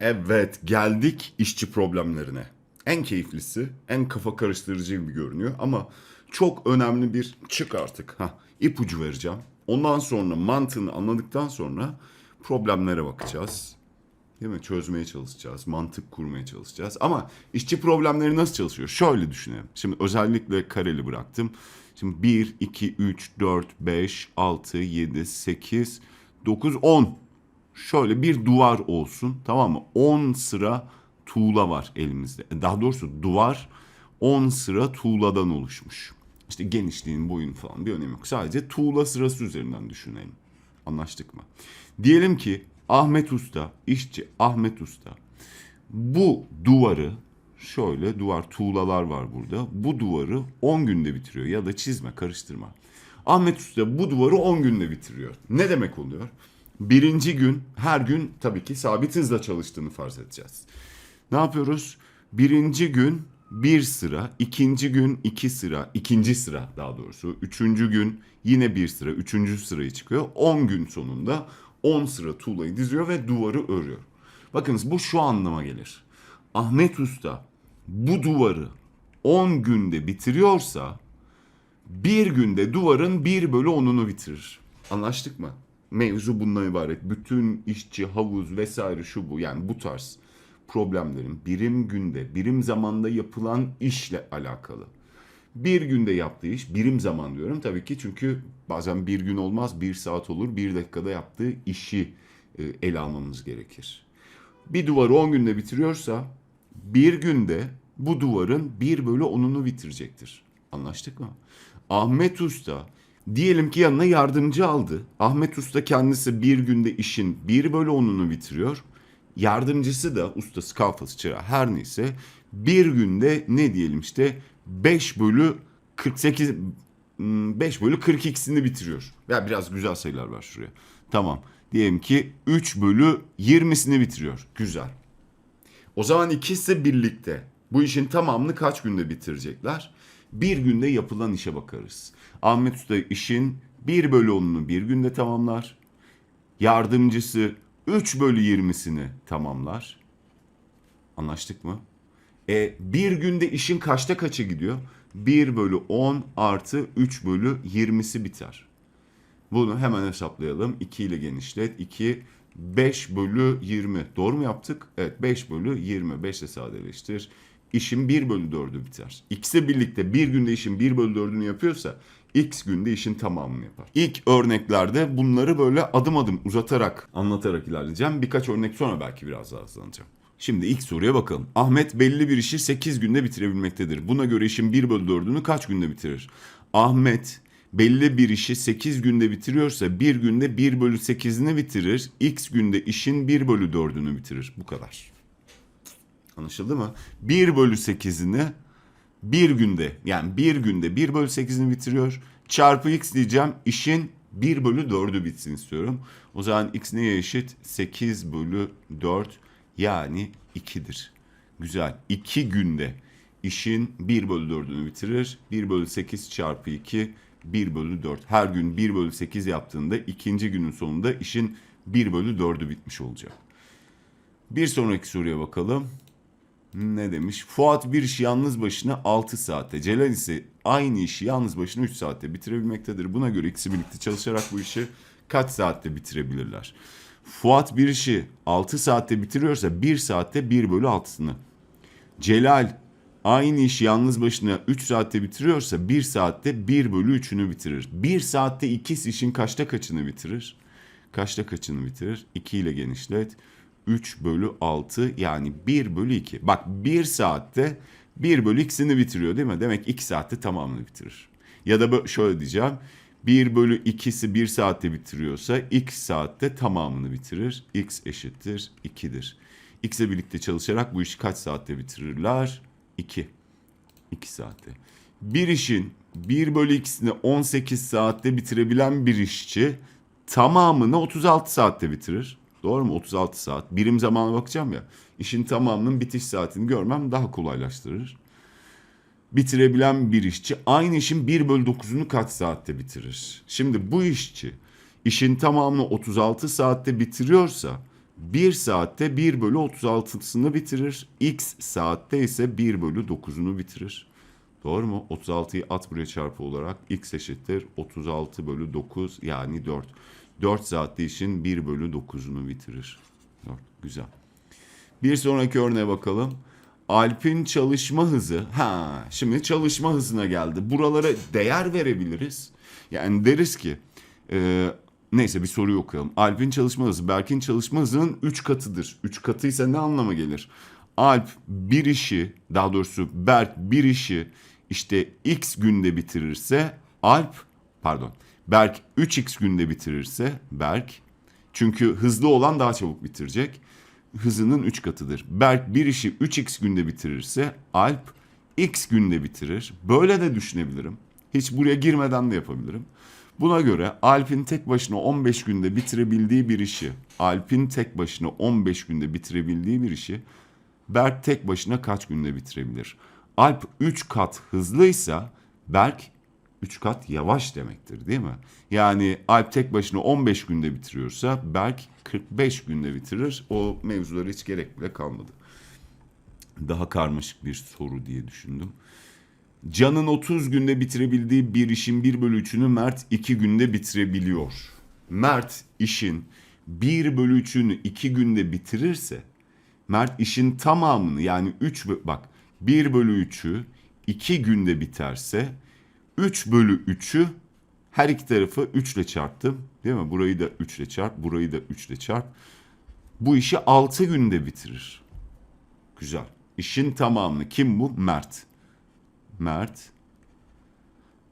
Evet geldik işçi problemlerine. En keyiflisi, en kafa karıştırıcı gibi görünüyor ama çok önemli bir çık artık. Ha, ipucu vereceğim. Ondan sonra mantığını anladıktan sonra problemlere bakacağız. Değil mi? Çözmeye çalışacağız, mantık kurmaya çalışacağız. Ama işçi problemleri nasıl çalışıyor? Şöyle düşünelim. Şimdi özellikle kareli bıraktım. Şimdi 1, 2, 3, 4, 5, 6, 7, 8, 9, 10 şöyle bir duvar olsun tamam mı? 10 sıra tuğla var elimizde. Daha doğrusu duvar 10 sıra tuğladan oluşmuş. İşte genişliğin, boyun falan bir önemi yok. Sadece tuğla sırası üzerinden düşünelim. Anlaştık mı? Diyelim ki Ahmet Usta, işçi Ahmet Usta bu duvarı şöyle duvar tuğlalar var burada. Bu duvarı 10 günde bitiriyor ya da çizme karıştırma. Ahmet Usta bu duvarı 10 günde bitiriyor. Ne demek oluyor? Birinci gün her gün tabii ki sabit hızla çalıştığını farz edeceğiz. Ne yapıyoruz? Birinci gün bir sıra, ikinci gün iki sıra, ikinci sıra daha doğrusu, üçüncü gün yine bir sıra, üçüncü sırayı çıkıyor. 10 gün sonunda 10 sıra tuğlayı diziyor ve duvarı örüyor. Bakınız bu şu anlama gelir. Ahmet Usta bu duvarı 10 günde bitiriyorsa bir günde duvarın bir bölü onunu bitirir. Anlaştık mı? Mevzu bundan ibaret. Bütün işçi, havuz vesaire şu bu yani bu tarz problemlerin birim günde, birim zamanda yapılan işle alakalı. Bir günde yaptığı iş, birim zaman diyorum tabii ki çünkü bazen bir gün olmaz, bir saat olur, bir dakikada yaptığı işi e, ele almamız gerekir. Bir duvarı 10 günde bitiriyorsa bir günde bu duvarın 1 bölü 10'unu bitirecektir. Anlaştık mı? Ahmet Usta diyelim ki yanına yardımcı aldı. Ahmet Usta kendisi bir günde işin 1 bölü 10'unu bitiriyor. Yardımcısı da ustası kalfası çırağı her neyse bir günde ne diyelim işte 5 bölü 48 hmm, 5 bölü 42'sini bitiriyor. Ya biraz güzel sayılar var şuraya. Tamam. Diyelim ki 3 bölü 20'sini bitiriyor. Güzel. O zaman ikisi birlikte bu işin tamamını kaç günde bitirecekler? Bir günde yapılan işe bakarız. Ahmet Usta işin 1 bölü 10'unu bir günde tamamlar. Yardımcısı 3 bölü 20'sini tamamlar. Anlaştık mı? E, bir günde işin kaçta kaça gidiyor? 1 bölü 10 artı 3 bölü 20'si biter. Bunu hemen hesaplayalım. 2 ile genişlet. 2 5 bölü 20. Doğru mu yaptık? Evet 5 bölü 20. 5 ile sadeleştir. İşin 1 bölü 4'ü biter. İkisi birlikte bir günde işin 1 bölü 4'ünü yapıyorsa X günde işin tamamını yapar. İlk örneklerde bunları böyle adım adım uzatarak anlatarak ilerleyeceğim. Birkaç örnek sonra belki biraz daha hızlanacağım. Şimdi ilk soruya bakalım. Ahmet belli bir işi 8 günde bitirebilmektedir. Buna göre işin 1 bölü 4'ünü kaç günde bitirir? Ahmet belli bir işi 8 günde bitiriyorsa bir günde 1 bölü 8'ini bitirir. X günde işin 1 bölü 4'ünü bitirir. Bu kadar. Anlaşıldı mı? 1 bölü 8'ini bir günde yani bir günde 1 bölü 8'ini bitiriyor. Çarpı x diyeceğim işin 1 bölü 4'ü bitsin istiyorum. O zaman x neye eşit? 8 bölü 4 yani 2'dir. Güzel. 2 günde işin 1 bölü 4'ünü bitirir. 1 bölü 8 çarpı 2 1 bölü 4. Her gün 1 bölü 8 yaptığında ikinci günün sonunda işin 1 bölü 4'ü bitmiş olacak. Bir sonraki soruya bakalım. Ne demiş? Fuat bir işi yalnız başına 6 saatte. Celal ise aynı işi yalnız başına 3 saatte bitirebilmektedir. Buna göre ikisi birlikte çalışarak bu işi kaç saatte bitirebilirler? Fuat bir işi 6 saatte bitiriyorsa 1 saatte 1 bölü 6'sını. Celal aynı işi yalnız başına 3 saatte bitiriyorsa 1 saatte 1 bölü 3'ünü bitirir. 1 saatte ikisi işin kaçta kaçını bitirir? Kaçta kaçını bitirir? 2 ile genişlet. 3 bölü 6 yani 1 bölü 2. Bak 1 saatte 1 bölü ikisini bitiriyor değil mi? Demek 2 saatte tamamını bitirir. Ya da şöyle diyeceğim. 1 bölü 2'si 1 saatte bitiriyorsa x saatte tamamını bitirir. x eşittir 2'dir. X'le birlikte çalışarak bu işi kaç saatte bitirirler? 2. 2 saatte. Bir işin 1 bölü ikisini 18 saatte bitirebilen bir işçi tamamını 36 saatte bitirir. Doğru mu? 36 saat. Birim zamana bakacağım ya. İşin tamamının bitiş saatini görmem daha kolaylaştırır. Bitirebilen bir işçi aynı işin 1 bölü 9'unu kaç saatte bitirir? Şimdi bu işçi işin tamamını 36 saatte bitiriyorsa 1 saatte 1 bölü 36'sını bitirir. X saatte ise 1 bölü 9'unu bitirir. Doğru mu? 36'yı at buraya çarpı olarak x eşittir 36 bölü 9 yani 4. 4 saatte işin 1 bölü 9'unu bitirir. 4. Güzel. Bir sonraki örneğe bakalım. Alp'in çalışma hızı. Ha, şimdi çalışma hızına geldi. Buralara değer verebiliriz. Yani deriz ki e, neyse bir soruyu okuyalım. Alp'in çalışma hızı Berk'in çalışma hızının 3 katıdır. 3 katıysa ne anlama gelir? Alp bir işi daha doğrusu Berk bir işi işte x günde bitirirse Alp pardon Berk 3x günde bitirirse Berk çünkü hızlı olan daha çabuk bitirecek. Hızının 3 katıdır. Berk bir işi 3x günde bitirirse Alp x günde bitirir. Böyle de düşünebilirim. Hiç buraya girmeden de yapabilirim. Buna göre Alp'in tek başına 15 günde bitirebildiği bir işi, Alp'in tek başına 15 günde bitirebildiği bir işi Berk tek başına kaç günde bitirebilir? Alp 3 kat hızlıysa Berk 3 kat yavaş demektir değil mi? Yani Alp tek başına 15 günde bitiriyorsa Berk 45 günde bitirir. O mevzulara hiç gerek bile kalmadı. Daha karmaşık bir soru diye düşündüm. Can'ın 30 günde bitirebildiği bir işin 1 bölü 3'ünü Mert 2 günde bitirebiliyor. Mert işin 1 bölü 3'ünü 2 günde bitirirse Mert işin tamamını yani 3 bak 1 bölü 3'ü 2 günde biterse 3 bölü 3'ü her iki tarafı 3 ile çarptım. Değil mi? Burayı da 3 ile çarp, burayı da 3 ile çarp. Bu işi 6 günde bitirir. Güzel. İşin tamamını kim bu? Mert. Mert.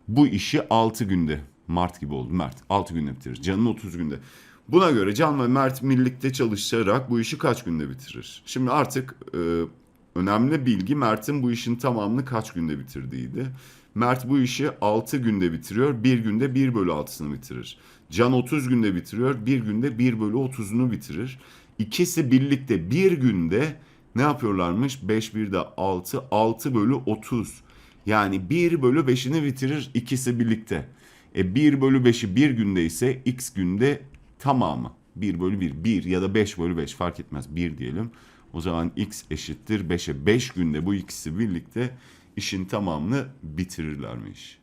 Bu işi 6 günde. Mart gibi oldu Mert. 6 günde bitirir. Can'ın 30 günde. Buna göre Can ve Mert birlikte çalışarak bu işi kaç günde bitirir? Şimdi artık e, önemli bilgi Mert'in bu işin tamamını kaç günde bitirdiğiydi. Mert bu işi 6 günde bitiriyor. Bir günde 1 bölü 6'sını bitirir. Can 30 günde bitiriyor. Bir günde 1 bölü 30'unu bitirir. İkisi birlikte bir günde ne yapıyorlarmış? 5 bir de 6. 6 bölü 30. Yani 1 bölü 5'ini bitirir ikisi birlikte. E 1 bölü 5'i bir günde ise x günde tamamı. 1 bölü 1. 1 ya da 5 bölü 5 fark etmez. 1 diyelim. O zaman x eşittir 5'e. 5 günde bu ikisi birlikte işin tamamını bitirirlermiş.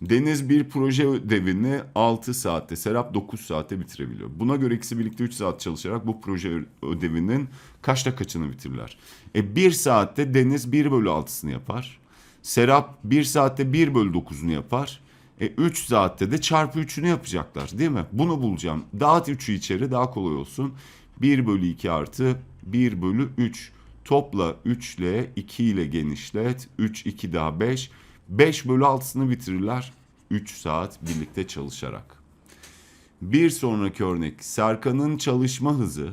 Deniz bir proje ödevini 6 saatte, Serap 9 saatte bitirebiliyor. Buna göre ikisi birlikte 3 saat çalışarak bu proje ödevinin kaçta kaçını bitirirler? E 1 saatte Deniz 1 bölü 6'sını yapar. Serap 1 saatte 1 bölü 9'unu yapar. E 3 saatte de çarpı 3'ünü yapacaklar değil mi? Bunu bulacağım. Dağıt 3'ü içeri daha kolay olsun. 1 bölü 2 artı 1 bölü 3. Topla 3 ile 2 ile genişlet. 3, 2 daha 5. 5 bölü 6'sını bitirirler. 3 saat birlikte çalışarak. Bir sonraki örnek. Serkan'ın çalışma hızı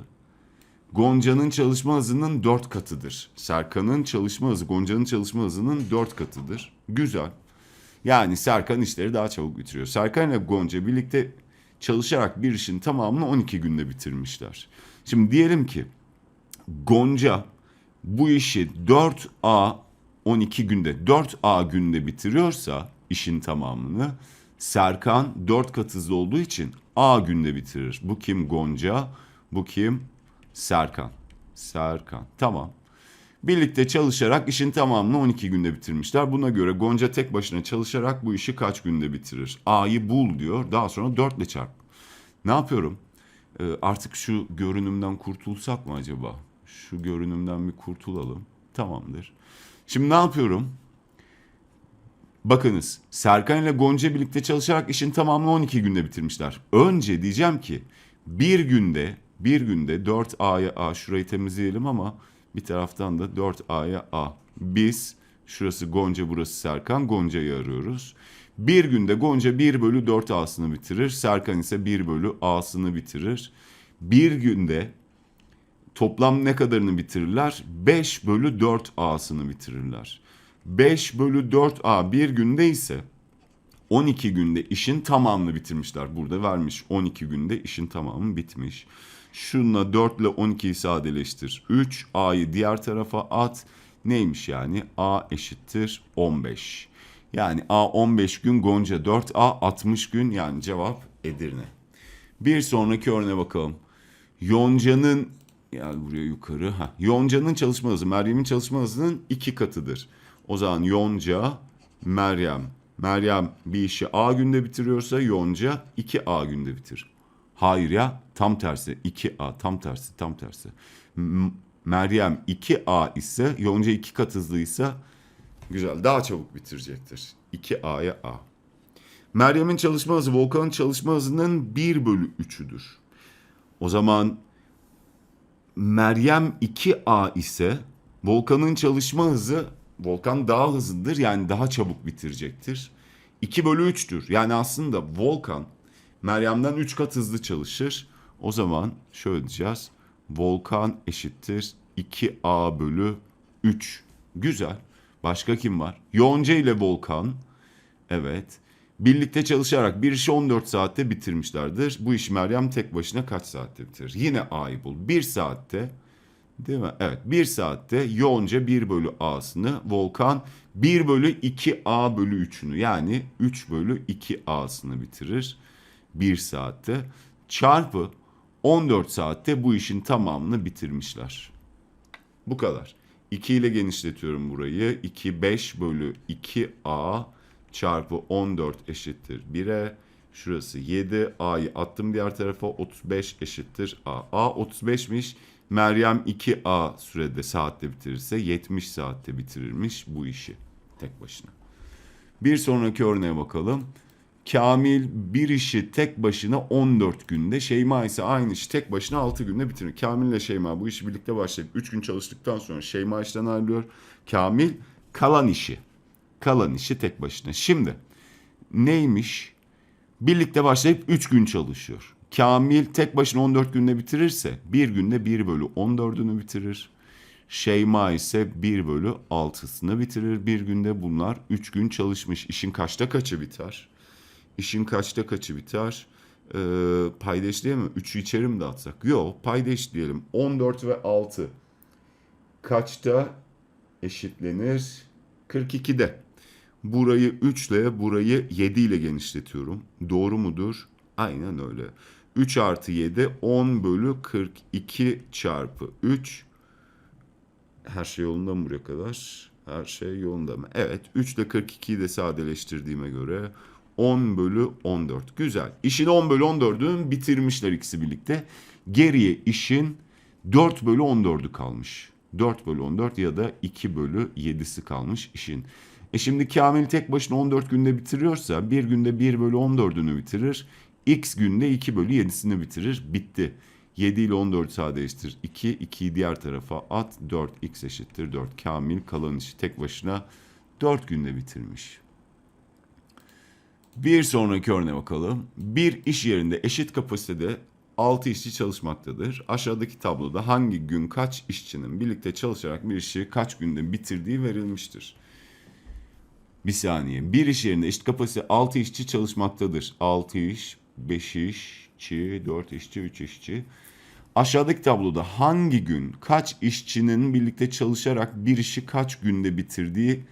Gonca'nın çalışma hızının 4 katıdır. Serkan'ın çalışma hızı Gonca'nın çalışma hızının 4 katıdır. Güzel. Yani Serkan işleri daha çabuk bitiriyor. Serkan ile Gonca birlikte çalışarak bir işin tamamını 12 günde bitirmişler. Şimdi diyelim ki Gonca bu işi 4A 12 günde 4A günde bitiriyorsa işin tamamını Serkan 4 kat hızlı olduğu için A günde bitirir. Bu kim Gonca? Bu kim? Serkan. Serkan. Tamam. Birlikte çalışarak işin tamamını 12 günde bitirmişler. Buna göre Gonca tek başına çalışarak bu işi kaç günde bitirir? A'yı bul diyor. Daha sonra 4 ile çarp. Ne yapıyorum? Ee, artık şu görünümden kurtulsak mı acaba? Şu görünümden bir kurtulalım. Tamamdır. Şimdi ne yapıyorum? Bakınız Serkan ile Gonca birlikte çalışarak işin tamamını 12 günde bitirmişler. Önce diyeceğim ki bir günde bir günde 4A'ya A şurayı temizleyelim ama bir taraftan da 4A'ya A. Biz şurası Gonca burası Serkan Gonca'yı arıyoruz. Bir günde Gonca 1 bölü 4 A'sını bitirir. Serkan ise 1 bölü A'sını bitirir. Bir günde toplam ne kadarını bitirirler? 5 bölü 4 A'sını bitirirler. 5 bölü 4 A bir günde ise 12 günde işin tamamını bitirmişler. Burada vermiş 12 günde işin tamamı bitmiş. Şununla 4 ile 12'yi sadeleştir. 3 A'yı diğer tarafa at. Neymiş yani? A eşittir 15. Yani A 15 gün Gonca 4 A 60 gün yani cevap Edirne. Bir sonraki örneğe bakalım. Yonca'nın yani buraya yukarı. Ha, Yonca'nın çalışma hızı Meryem'in çalışma hızının iki katıdır. O zaman Yonca, Meryem. Meryem bir işi A günde bitiriyorsa Yonca 2A günde bitirir. Hayır ya tam tersi 2A tam tersi tam tersi. Meryem 2A ise Yonca 2 kat hızlıysa güzel daha çabuk bitirecektir. 2A'ya A. Meryem'in çalışma hızı Volkan'ın çalışma hızının 1 bölü 3'üdür. O zaman Meryem 2A ise Volkan'ın çalışma hızı Volkan daha hızlıdır yani daha çabuk bitirecektir. 2 bölü 3'tür. Yani aslında Volkan Meryem'den 3 kat hızlı çalışır. O zaman şöyle diyeceğiz. Volkan eşittir 2A bölü 3. Güzel. Başka kim var? Yonca ile Volkan. Evet. Birlikte çalışarak bir işi 14 saatte bitirmişlerdir. Bu işi Meryem tek başına kaç saatte bitirir? Yine A'yı bul. 1 saatte değil mi? Evet 1 saatte Yonca 1 bölü A'sını, Volkan 1 bölü 2A bölü 3'ünü yani 3 bölü 2A'sını bitirir. 1 saatte. Çarpı 14 saatte bu işin tamamını bitirmişler. Bu kadar. 2 ile genişletiyorum burayı. 2 5 bölü 2a çarpı 14 eşittir 1'e. Şurası 7. A'yı attım diğer tarafa. 35 eşittir A. A 35'miş. Meryem 2A sürede saatte bitirirse 70 saatte bitirirmiş bu işi tek başına. Bir sonraki örneğe bakalım. Kamil bir işi tek başına 14 günde, Şeyma ise aynı işi tek başına 6 günde bitirir. Kamil ile Şeyma bu işi birlikte başlayıp 3 gün çalıştıktan sonra Şeyma işten ayrılıyor. Kamil kalan işi, kalan işi tek başına. Şimdi neymiş? Birlikte başlayıp 3 gün çalışıyor. Kamil tek başına 14 günde bitirirse bir günde 1 bölü 14'ünü bitirir. Şeyma ise 1 bölü 6'sını bitirir. Bir günde bunlar 3 gün çalışmış. İşin kaçta kaçı biter? İşin kaçta kaçı biter? Ee, paydaş diye mi? 3'ü içeri mi dağıtsak? Yok paydaş diyelim. 14 ve 6 kaçta eşitlenir? 42'de. Burayı 3 ile burayı 7 ile genişletiyorum. Doğru mudur? Aynen öyle. 3 artı 7 10 bölü 42 çarpı 3. Her şey yolunda mı buraya kadar? Her şey yolunda mı? Evet 3 ile 42'yi de sadeleştirdiğime göre 10 bölü 14. Güzel. İşin 10 bölü 14'ünü bitirmişler ikisi birlikte. Geriye işin 4 bölü 14'ü kalmış. 4 bölü 14 ya da 2 bölü 7'si kalmış işin. E şimdi Kamil tek başına 14 günde bitiriyorsa bir günde 1 bölü 14'ünü bitirir. X günde 2 bölü 7'sini bitirir. Bitti. 7 ile 14 sadeleştir. 2, 2'yi diğer tarafa at. 4, x eşittir 4. Kamil kalan işi tek başına 4 günde bitirmiş. Bir sonraki örneğe bakalım. Bir iş yerinde eşit kapasitede 6 işçi çalışmaktadır. Aşağıdaki tabloda hangi gün kaç işçinin birlikte çalışarak bir işi kaç günde bitirdiği verilmiştir. Bir saniye. Bir iş yerinde eşit kapasite 6 işçi çalışmaktadır. 6 iş, 5 işçi, 4 işçi, 3 işçi. Aşağıdaki tabloda hangi gün kaç işçinin birlikte çalışarak bir işi kaç günde bitirdiği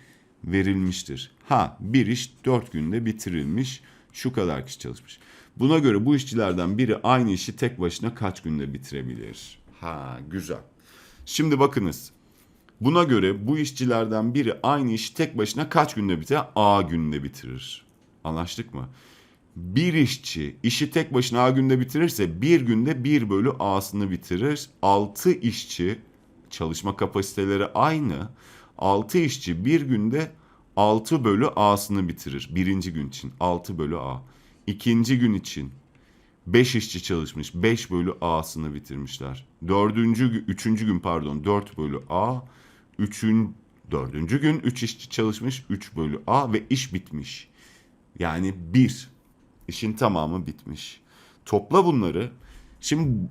verilmiştir. Ha bir iş 4 günde bitirilmiş. Şu kadar kişi çalışmış. Buna göre bu işçilerden biri aynı işi tek başına kaç günde bitirebilir? Ha güzel. Şimdi bakınız. Buna göre bu işçilerden biri aynı işi tek başına kaç günde bitirir? A günde bitirir. Anlaştık mı? Bir işçi işi tek başına A günde bitirirse bir günde 1 bölü A'sını bitirir. 6 işçi çalışma kapasiteleri aynı. 6 işçi bir günde 6 bölü A'sını bitirir. Birinci gün için 6 bölü A. İkinci gün için 5 işçi çalışmış. 5 bölü A'sını bitirmişler. Dördüncü, üçüncü gün pardon 4 bölü A. Üçün, dördüncü gün 3 işçi çalışmış. 3 bölü A ve iş bitmiş. Yani 1. İşin tamamı bitmiş. Topla bunları. Şimdi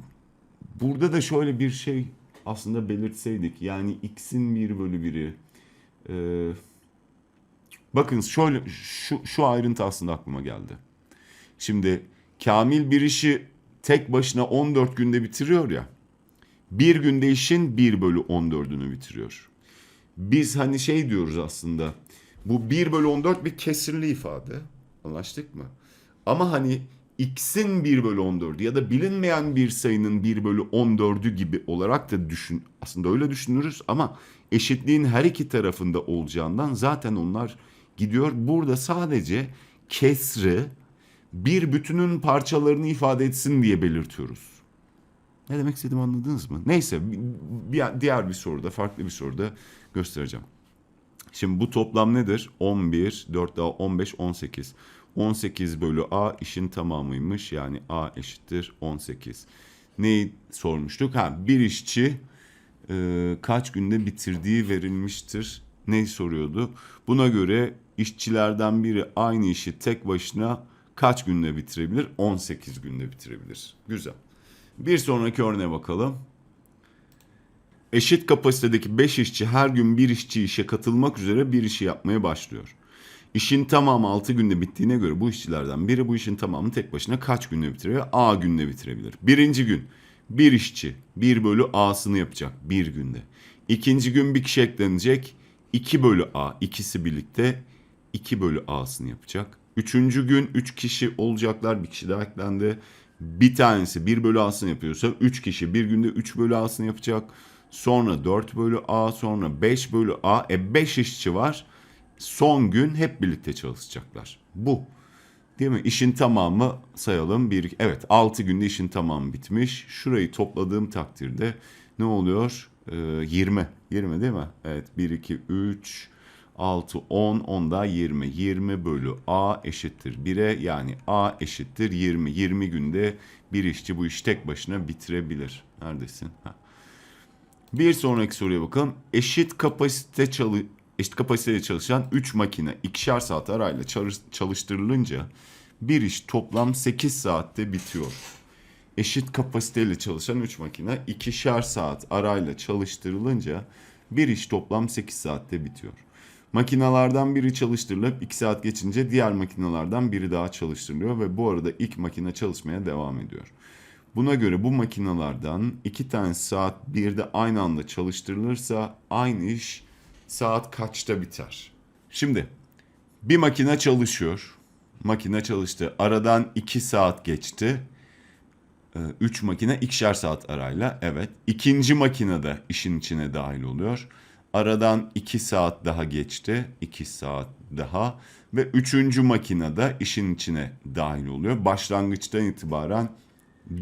burada da şöyle bir şey aslında belirtseydik. Yani x'in 1 bölü 1'i. Ee, bakın şöyle şu, şu ayrıntı aslında aklıma geldi. Şimdi Kamil bir işi tek başına 14 günde bitiriyor ya. Bir günde işin 1 bölü 14'ünü bitiriyor. Biz hani şey diyoruz aslında. Bu 1 bölü 14 bir kesirli ifade. Anlaştık mı? Ama hani x'in 1 bölü 14'ü ya da bilinmeyen bir sayının 1 bölü 14'ü gibi olarak da düşün. Aslında öyle düşünürüz ama eşitliğin her iki tarafında olacağından zaten onlar gidiyor. Burada sadece kesri bir bütünün parçalarını ifade etsin diye belirtiyoruz. Ne demek istediğimi anladınız mı? Neyse bir, diğer bir soruda farklı bir soruda göstereceğim. Şimdi bu toplam nedir? 11, 4 daha 15, 18. 18 bölü A işin tamamıymış. Yani A eşittir 18. Neyi sormuştuk? Ha bir işçi e, kaç günde bitirdiği verilmiştir. Neyi soruyordu? Buna göre işçilerden biri aynı işi tek başına kaç günde bitirebilir? 18 günde bitirebilir. Güzel. Bir sonraki örneğe bakalım. Eşit kapasitedeki 5 işçi her gün bir işçi işe katılmak üzere bir işi yapmaya başlıyor. İşin tamamı 6 günde bittiğine göre bu işçilerden biri bu işin tamamını tek başına kaç günde bitirebilir? A günde bitirebilir. Birinci gün bir işçi 1 bölü A'sını yapacak bir günde. İkinci gün bir kişi eklenecek 2 bölü A ikisi birlikte 2 bölü A'sını yapacak. Üçüncü gün 3 kişi olacaklar bir kişi daha eklendi. Bir tanesi 1 bölü A'sını yapıyorsa 3 kişi bir günde 3 bölü A'sını yapacak. Sonra 4 bölü A sonra 5 bölü A. E 5 işçi var. Son gün hep birlikte çalışacaklar. Bu. Değil mi? İşin tamamı sayalım. Bir, evet 6 günde işin tamamı bitmiş. Şurayı topladığım takdirde ne oluyor? Ee, 20. 20 değil mi? Evet 1, 2, 3, 6, 10, 10 da 20. 20 bölü A eşittir 1'e yani A eşittir 20. 20 günde bir işçi bu işi tek başına bitirebilir. Neredesin? Ha. Bir sonraki soruya bakalım. Eşit kapasite çalı eşit kapasitede çalışan 3 makine ikişer saat arayla çalış- çalıştırılınca bir iş toplam 8 saatte bitiyor. Eşit kapasiteyle çalışan 3 makine ikişer saat arayla çalıştırılınca bir iş toplam 8 saatte bitiyor. Makinalardan biri çalıştırılıp 2 saat geçince diğer makinalardan biri daha çalıştırılıyor ve bu arada ilk makine çalışmaya devam ediyor. Buna göre bu makinalardan iki tane saat bir aynı anda çalıştırılırsa aynı iş saat kaçta biter? Şimdi bir makine çalışıyor. Makine çalıştı. Aradan iki saat geçti. Ee, Üç makine ikişer saat arayla. Evet. İkinci makine de işin içine dahil oluyor. Aradan iki saat daha geçti. iki saat daha. Ve üçüncü makine de işin içine dahil oluyor. Başlangıçtan itibaren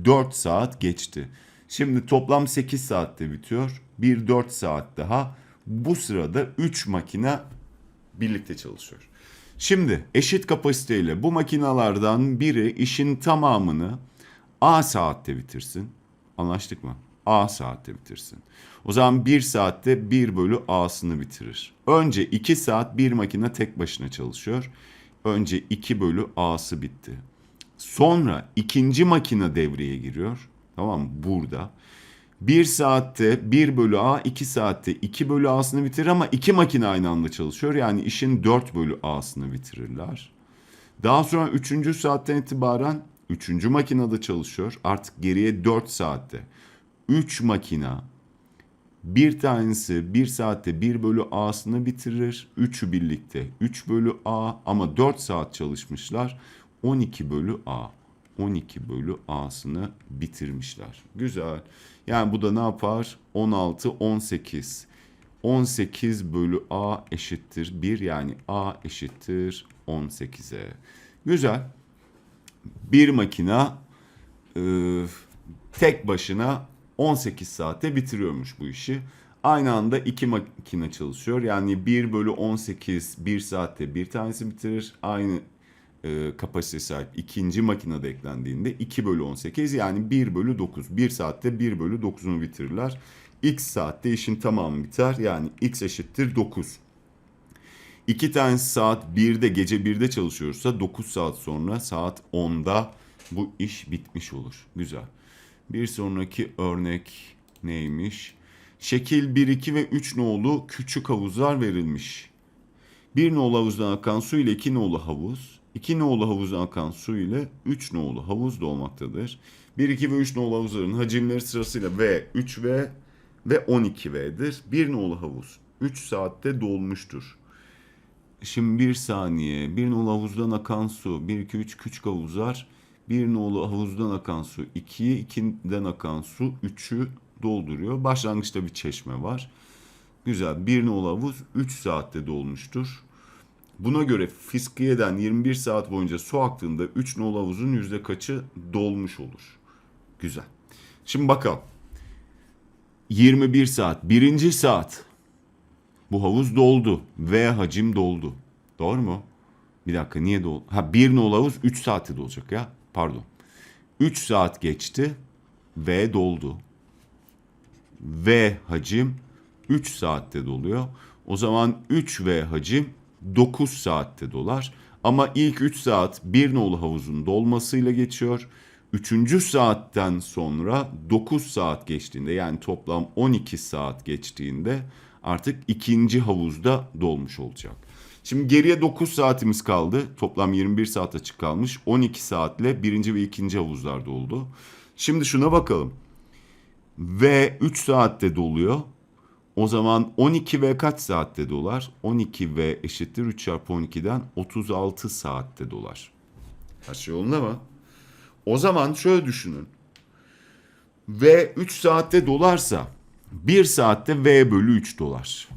4 saat geçti. Şimdi toplam 8 saatte bitiyor. Bir 4 saat daha. Bu sırada 3 makine birlikte çalışıyor. Şimdi eşit kapasiteyle bu makinalardan biri işin tamamını A saatte bitirsin. Anlaştık mı? A saatte bitirsin. O zaman 1 saatte 1 bölü A'sını bitirir. Önce 2 saat bir makine tek başına çalışıyor. Önce 2 bölü A'sı bitti. Sonra ikinci makine devreye giriyor. Tamam mı? Burada. Bir saatte 1 bölü A, 2 saatte 2 bölü A'sını bitirir ama iki makine aynı anda çalışıyor. Yani işin 4 bölü A'sını bitirirler. Daha sonra 3. saatten itibaren 3. makinede çalışıyor. Artık geriye 4 saatte. 3 makina bir tanesi 1 saatte 1 bölü A'sını bitirir. Üçü birlikte 3 bölü A ama 4 saat çalışmışlar. 12 bölü A. 12 bölü A'sını bitirmişler. Güzel. Yani bu da ne yapar? 16, 18. 18 bölü A eşittir 1 yani A eşittir 18'e. Güzel. Bir makina e, tek başına 18 saatte bitiriyormuş bu işi. Aynı anda iki makine çalışıyor. Yani 1 bölü 18 bir saatte bir tanesi bitirir. Aynı e, kapasite sahip ikinci makinede eklendiğinde 2 bölü 18 yani 1 bölü 9. 1 saatte 1 bölü 9'unu bitirirler. X saatte işin tamamı biter. Yani X eşittir 9. İki tane saat 1'de gece 1'de çalışıyorsa 9 saat sonra saat 10'da bu iş bitmiş olur. Güzel. Bir sonraki örnek neymiş? Şekil 1, 2 ve 3 nolu küçük havuzlar verilmiş. Bir nolu havuzdan akan su ile iki nolu havuz, iki nolu havuzdan akan su ile üç nolu havuz dolmaktadır. 1, 2 ve 3 nolu havuzların hacimleri sırasıyla V, 3V ve 12V'dir. Bir nolu havuz 3 saatte dolmuştur. Şimdi bir saniye. Bir nolu havuzdan akan su. 1, 2, 3 küçük havuzlar. Bir nolu havuzdan akan su 2'yi, 2'den akan su 3'ü dolduruyor. Başlangıçta bir çeşme var. Güzel. Bir nolu havuz 3 saatte dolmuştur. Buna göre Fiskiye'den 21 saat boyunca su aktığında 3 nolu havuzun yüzde kaçı dolmuş olur? Güzel. Şimdi bakalım. 21 saat. Birinci saat. Bu havuz doldu. V hacim doldu. Doğru mu? Bir dakika niye doldu? Ha bir nolu havuz 3 saatte dolacak ya. Pardon. 3 saat geçti. V doldu. V hacim 3 saatte doluyor. O zaman 3V hacim 9 saatte dolar. Ama ilk 3 saat bir nolu havuzun dolmasıyla geçiyor. Üçüncü saatten sonra 9 saat geçtiğinde yani toplam 12 saat geçtiğinde artık ikinci havuzda dolmuş olacak. Şimdi geriye 9 saatimiz kaldı. Toplam 21 saat açık kalmış. 12 saatle birinci ve ikinci havuzlar doldu. Şimdi şuna bakalım. V 3 saatte doluyor. O zaman 12V kaç saatte dolar? 12V eşittir 3 çarpı 12'den 36 saatte dolar. Her şey yolunda mı? O zaman şöyle düşünün. V 3 saatte dolarsa 1 saatte V bölü 3 dolar.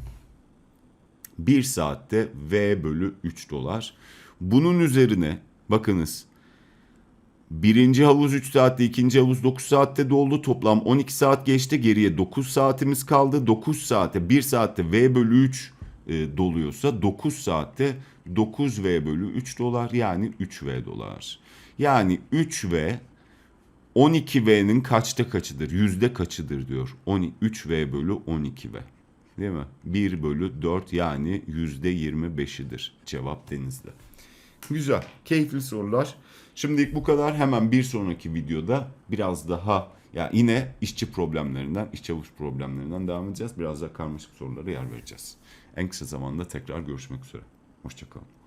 1 saatte V bölü 3 dolar. Bunun üzerine bakınız Birinci havuz 3 saatte, ikinci havuz 9 saatte doldu. Toplam 12 saat geçti. Geriye 9 saatimiz kaldı. 9 saate 1 saatte V bölü 3 e, doluyorsa 9 saatte 9V bölü 3 dolar yani 3V dolar. Yani 3V 12V'nin kaçta kaçıdır? Yüzde kaçıdır diyor. 3V bölü 12V. Değil mi? 1 bölü 4 yani yüzde 25'idir. Cevap denizde. Güzel. Keyifli sorular. Şimdilik bu kadar. Hemen bir sonraki videoda biraz daha ya yine işçi problemlerinden, iş çavuş problemlerinden devam edeceğiz. Biraz daha karmaşık sorulara yer vereceğiz. En kısa zamanda tekrar görüşmek üzere. Hoşçakalın.